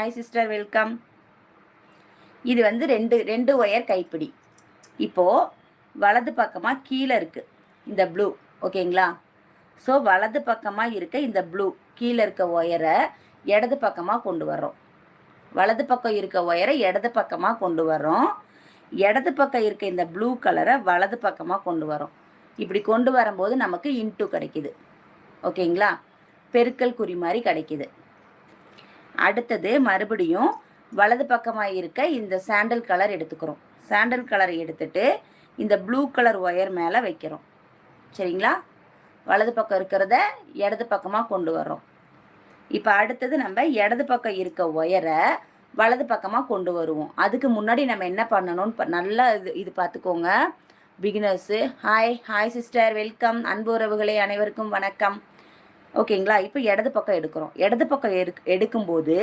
Hi sister welcome இது வந்து ரெண்டு ரெண்டு ஒயர் கைப்பிடி. இப்போது வலது பக்கமாக கீழே இருக்குது இந்த ப்ளூ ஓகேங்களா ஸோ வலது பக்கமாக இருக்க இந்த ப்ளூ கீழே இருக்க ஒயரை இடது பக்கமாக கொண்டு வர்றோம். வலது பக்கம் இருக்க ஒயரை இடது பக்கமாக கொண்டு வரோம் இடது பக்கம் இருக்க இந்த ப்ளூ கலரை வலது பக்கமாக கொண்டு வரோம் இப்படி கொண்டு வரும்போது நமக்கு இன்ட்டு கிடைக்குது. ஓகேங்களா பெருக்கல் குறி மாதிரி கிடைக்கிது. அடுத்தது மறுபடியும் வலது பக்கமாக இருக்க இந்த சாண்டல் கலர் எடுத்துக்கிறோம். சாண்டல் கலரை எடுத்துட்டு இந்த ப்ளூ கலர் ஒயர் மேலே வைக்கிறோம். சரிங்களா? வலது பக்கம் இருக்கிறத இடது பக்கமாக கொண்டு வர்றோம். இப்போ அடுத்தது நம்ம இடது பக்கம் இருக்க ஒயரை வலது பக்கமாக கொண்டு வருவோம். அதுக்கு முன்னாடி நம்ம என்ன பண்ணணும்னு நல்லா இது இது பார்த்துக்கோங்க. Beginners hi hi sister welcome அன்பு உறவுகளே அனைவருக்கும் வணக்கம். ஓகேங்களா? இப்போ இடது பக்கம் எடுக்கிறோம். இடது பக்கம் எடுக்கும்போது